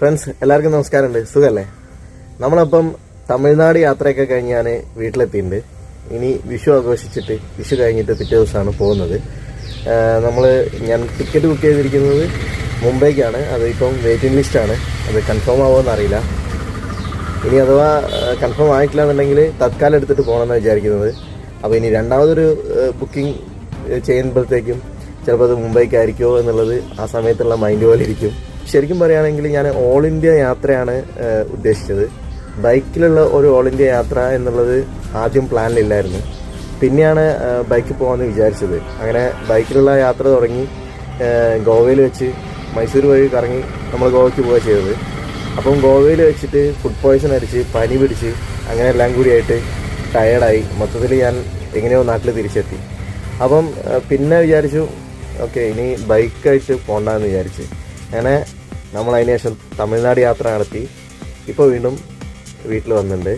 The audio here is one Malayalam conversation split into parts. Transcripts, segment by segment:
ഫ്രണ്ട്സ് എല്ലാവർക്കും നമസ്കാരമുണ്ട്. സുഖല്ലേ? നമ്മളപ്പം തമിഴ്നാട് യാത്രയൊക്കെ കഴിഞ്ഞ് ഞാൻ വീട്ടിലെത്തിയിട്ടുണ്ട്. ഇനി വിഷു ആഘോഷിച്ചിട്ട് വിഷു കഴിഞ്ഞിട്ട് പിറ്റേ ദിവസമാണ് പോകുന്നത്. നമ്മൾ ഞാൻ ടിക്കറ്റ് ബുക്ക് ചെയ്തിരിക്കുന്നത് മുംബൈക്കാണ്. അത് ഇപ്പം വെയിറ്റിംഗ് ലിസ്റ്റാണ് അത് കൺഫേം ആവുമെന്ന് അറിയില്ല. ഇനി അഥവാ കൺഫേം ആയിട്ടില്ല എന്നുണ്ടെങ്കിൽ തത്കാലം എടുത്തിട്ട് പോകണമെന്നാണ് വിചാരിക്കുന്നത്. അപ്പോൾ ഇനി രണ്ടാമതൊരു ബുക്കിംഗ് ചെയ്യുമ്പോഴത്തേക്കും ചിലപ്പോൾ അത് മുംബൈക്കായിരിക്കുമോ എന്നുള്ളത് ആ സമയത്തുള്ള മൈൻഡ് പോലെ ഇരിക്കും. ശരിക്കും പറയുകയാണെങ്കിൽ ഞാൻ ഓൾ ഇന്ത്യ യാത്രയാണ് ഉദ്ദേശിച്ചത്. ബൈക്കിലുള്ള ഒരു ഓൾ ഇന്ത്യ യാത്ര എന്നുള്ളത് ആദ്യം പ്ലാനിലില്ലായിരുന്നു. പിന്നെയാണ് ബൈക്കിൽ പോകാമെന്ന് വിചാരിച്ചത്. അങ്ങനെ ബൈക്കിലുള്ള യാത്ര തുടങ്ങി ഗോവയിൽ വെച്ച് മൈസൂർ വഴി കറങ്ങി നമ്മൾ ഗോവയ്ക്ക് പോവുക ചെയ്തത്. അപ്പം ഗോവയിൽ വെച്ചിട്ട് ഫുഡ് പോയ്സൺ അടിച്ച് പനി പിടിച്ച് അങ്ങനെ എല്ലാം കൂടിയായിട്ട് ടയേർഡായി മൊത്തത്തിൽ ഞാൻ എങ്ങനെയോ നാട്ടിൽ തിരിച്ചെത്തി. അപ്പം പിന്നെ വിചാരിച്ചു ഓക്കെ ഇനി ബൈക്കായിട്ട് പോകണ്ടെന്ന് വിചാരിച്ച്. അങ്ങനെ നമ്മൾ അതിന് ശേഷം തമിഴ്നാട് യാത്ര നടത്തി. ഇപ്പോൾ വീണ്ടും വീട്ടിൽ വന്നിട്ടുണ്ട്.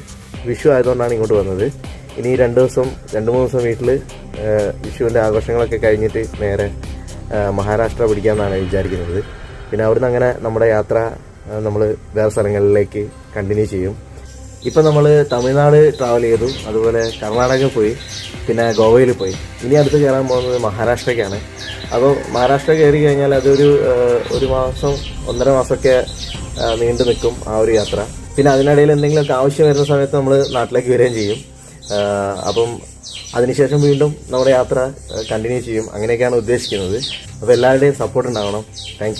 വിഷു ആയതുകൊണ്ടാണ് ഇങ്ങോട്ട് വന്നത്. ഇനി രണ്ട് ദിവസം രണ്ട് മൂന്ന് ദിവസം വീട്ടിൽ വിഷുവിന്റെ ആഘോഷങ്ങളൊക്കെ കഴിഞ്ഞിട്ട് നേരെ മഹാരാഷ്ട്ര പിടിക്കാമെന്നാണ് വിചാരിക്കുന്നത്. പിന്നെ അവിടുന്ന് അങ്ങനെ നമ്മുടെ യാത്ര നമ്മൾ വേറെ സ്ഥലങ്ങളിലേക്ക് കണ്ടിന്യൂ ചെയ്യും. ഇപ്പം നമ്മൾ തമിഴ്നാട് ട്രാവൽ ചെയ്തു. അതുപോലെ കർണാടക പോയി. പിന്നെ ഗോവയിൽ പോയി. ഇനി അടുത്ത് കയറാൻ പോകുന്നത് മഹാരാഷ്ട്രയ്ക്കാണ് അപ്പോൾ മഹാരാഷ്ട്ര കയറി കഴിഞ്ഞാൽ അതൊരു ഒരു മാസം ഒന്നര മാസമൊക്കെ നീണ്ടു നിൽക്കും ആ ഒരു യാത്ര. പിന്നെ അതിനിടയിൽ എന്തെങ്കിലുമൊക്കെ ആവശ്യം വരുന്ന സമയത്ത് നമ്മൾ നാട്ടിലേക്ക് വരികയും ചെയ്യും. അപ്പം അതിനുശേഷം വീണ്ടും നമ്മുടെ യാത്ര കണ്ടിന്യൂ ചെയ്യും. അങ്ങനെയൊക്കെയാണ് ഉദ്ദേശിക്കുന്നത്. അപ്പോൾ എല്ലാവരുടെയും സപ്പോർട്ട് ഉണ്ടാകണം താങ്ക്